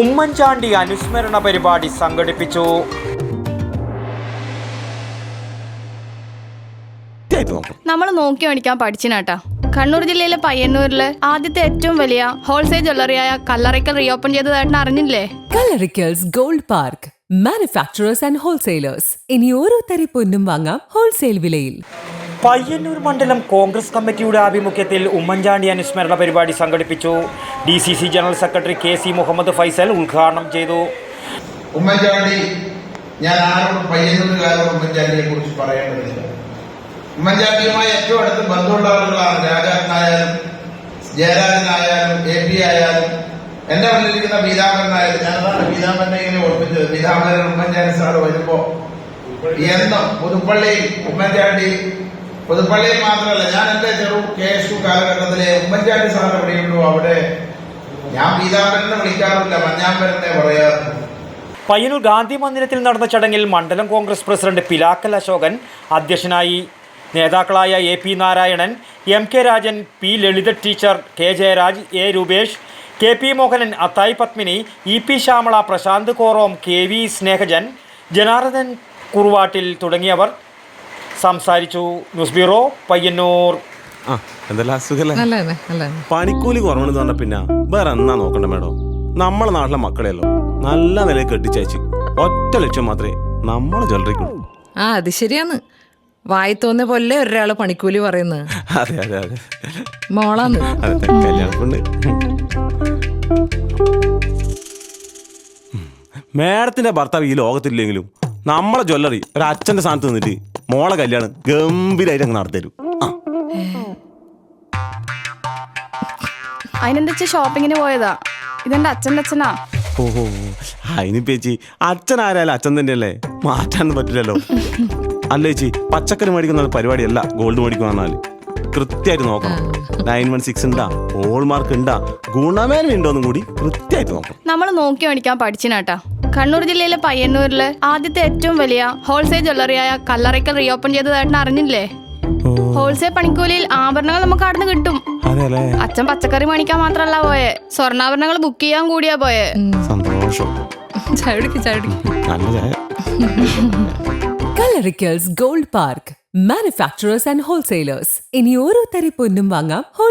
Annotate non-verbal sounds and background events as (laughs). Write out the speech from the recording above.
ഉമ്മൻചാണ്ടി അനുസ്മരണ പരിപാടി സംഘടിപ്പിച്ചു. നമ്മൾ നോക്കി മേടിക്കാൻ പഠിച്ചിനാട്ടാ. കണ്ണൂർ ജില്ലയിലെ പയ്യന്നൂരിലെ ആദ്യത്തെ ഏറ്റവും വലിയ ഹോൾസെയിൽ ജ്വല്ലറിയായ കല്ലറിക്കൽ റീഓപ്പൺ ചെയ്തതായിട്ട് അറിഞ്ഞില്ലേ? Kallarickals gold park. Manufacturers and wholesalers ഇനി ഓരോ തരി പൊന്നും വാങ്ങാം ഹോൾസെയിൽ വിലയിൽ. പയ്യന്നൂർ മണ്ഡലം കോൺഗ്രസ് കമ്മിറ്റിയുടെ ആഭിമുഖ്യത്തിൽ ഉമ്മൻചാണ്ടി അനുസ്മരണ പരിപാടി സംഘടിപ്പിച്ചു. D C C general secretary K C Muhammad Faisal ഉദ്ഘാടനം ചെയ്തു. ഉമ്മൻചാണ്ടി ഞാൻ ഉമ്മൻചാണ്ടിയെ കുറിച്ച് പറയേണ്ടതില്ല. ഉമ്മൻചാണ്ടിയുമായി ഏറ്റവും അടുത്ത് ബന്ധമുള്ള ആളുകളാണ് രാജാനായാലും ജയരാജനായാലും എ പി ആയാലും എന്റെ മുന്നിലിരിക്കുന്ന പീതാംബരനായാലും ഞാനതാണ് പീതാംബരനെ ഇങ്ങനെ ഓർപ്പിച്ചത്. പീതാംബരൻ ഉമ്മൻചാണ്ടി സാറ് വരുമ്പോ എന്നും പുതുപ്പള്ളിയിൽ ഉമ്മൻചാണ്ടി പുതുപ്പള്ളിയിൽ മാത്രമല്ല ഞാൻ എന്റെ ചെറു കെ എസ് യു കാലഘട്ടത്തിലെ ഉമ്മൻചാണ്ടി സാർ എവിടെയുണ്ടോ അവിടെ ഞാൻ പീതാംബരനെ വിളിക്കാറില്ല മഞ്ഞാമ്പരനെ പറയാറുണ്ട്. പയ്യനൂർ ഗാന്ധി മന്ദിരത്തിൽ നടന്ന ചടങ്ങിൽ മണ്ഡലം കോൺഗ്രസ് പ്രസിഡന്റ് പിലാക്കൽ അശോകൻ അധ്യക്ഷനായി നേതാക്കളായ A P Narayanan M K Rajan P Lalitha teacher K Jayaraj A Rupesh K P Mohanan Athayi Padmini E P Shyamala Prashanth Korom K V Snehajan Janardhan Kuruvattil തുടങ്ങിയവർ സംസാരിച്ചു. News bureau Payyanur. ആ എന്തെല്ലാം അസുഖല്ലേ നല്ലതന്നെ നല്ലതന്നെ. പണിക്കൂലി കുറവെന്ന് പറഞ്ഞ പിന്നെ വേറെ എന്നാ നോക്കണ്ട മേഡം? നമ്മളെ നാട്ടിലെ മക്കളെയല്ലോ. നല്ല നിലയിൽ കെട്ടിച്ചയച്ച്. ഒറ്റ ലക്ഷം മാത്രമേ നമ്മളെ ജ്വല്ലറിക്കുള്ളൂ ആ അത് ശരിയാണ്. വായി തോന്നിയ പോലെ ഒരാൾ പണിക്കൂലി പറയുന്നു. (laughs) അതെ അതെ അതെ. മോളാന്ന്. അതെ മേഡത്തിന്റെ ഭർത്താവ് ഈ ലോകത്തില്ലെങ്കിലും നമ്മളെ ജ്വല്ലറി ഒരു അച്ഛന്റെ സ്ഥാനത്ത് നിന്നിട്ട് മോളെ കല്യാണം ഗംഭീരമായിട്ട് അങ്ങ് നടത്തരും ആ. അതിനെന്താ ഷോപ്പിങ്ങിന് പോയതാ? ഇതെന്റെ അച്ഛന്റെ അച്ഛനാ. ഓഹോ. അതിന് ചേച്ചി അച്ഛൻ ആരായാലും അച്ഛൻ തന്നെയല്ലേ? മാറ്റാൻ പറ്റില്ലല്ലോ. അല്ല ചേച്ചി പച്ചക്കറി മേടിക്കുന്ന പരിപാടിയല്ല ഗോൾഡ് മേടിക്കുവാന്നാൽ കൃത്യമായിട്ട് നോക്കണം. നയൻ വൺ സിക്സ് ഉണ്ടാ ഹോൾ മാർക്ക് ഉണ്ടാ ഗുണമേന്മ ഉണ്ടോന്നും കൂടി കൃത്യമായിട്ട് നോക്കണം. നമ്മൾ നോക്കി മേടിക്കാൻ പഠിച്ചിനാട്ടാ. കണ്ണൂർ ജില്ലയിലെ പയ്യന്നൂരിൽ ആദ്യത്തെ ഏറ്റവും വലിയ ഹോൾസെയിൽ ജ്വല്ലറിയായ കല്ലറയ്ക്കൽ റീഓപ്പൺ ചെയ്തതായിട്ട് അറിഞ്ഞില്ലേ? ഹോൾസെയിൽ പണിക്കൂലിയിൽ ആഭരണങ്ങൾ നമുക്ക് അവിടെ നിന്ന് കിട്ടും. അല്ലേ അച്ഛൻ പച്ചക്കറി മേടിക്കാൻ മാത്രല്ല പോയെ. സ്വർണാഭരണങ്ങൾ ബുക്ക് ചെയ്യാൻ കൂടിയാ പോയെ. Kalarikkals gold park. Manufacturers and wholesalers ഇനി ഓരോ തരി പൊന്നും വാങ്ങാം ഹോൾസെയിൽ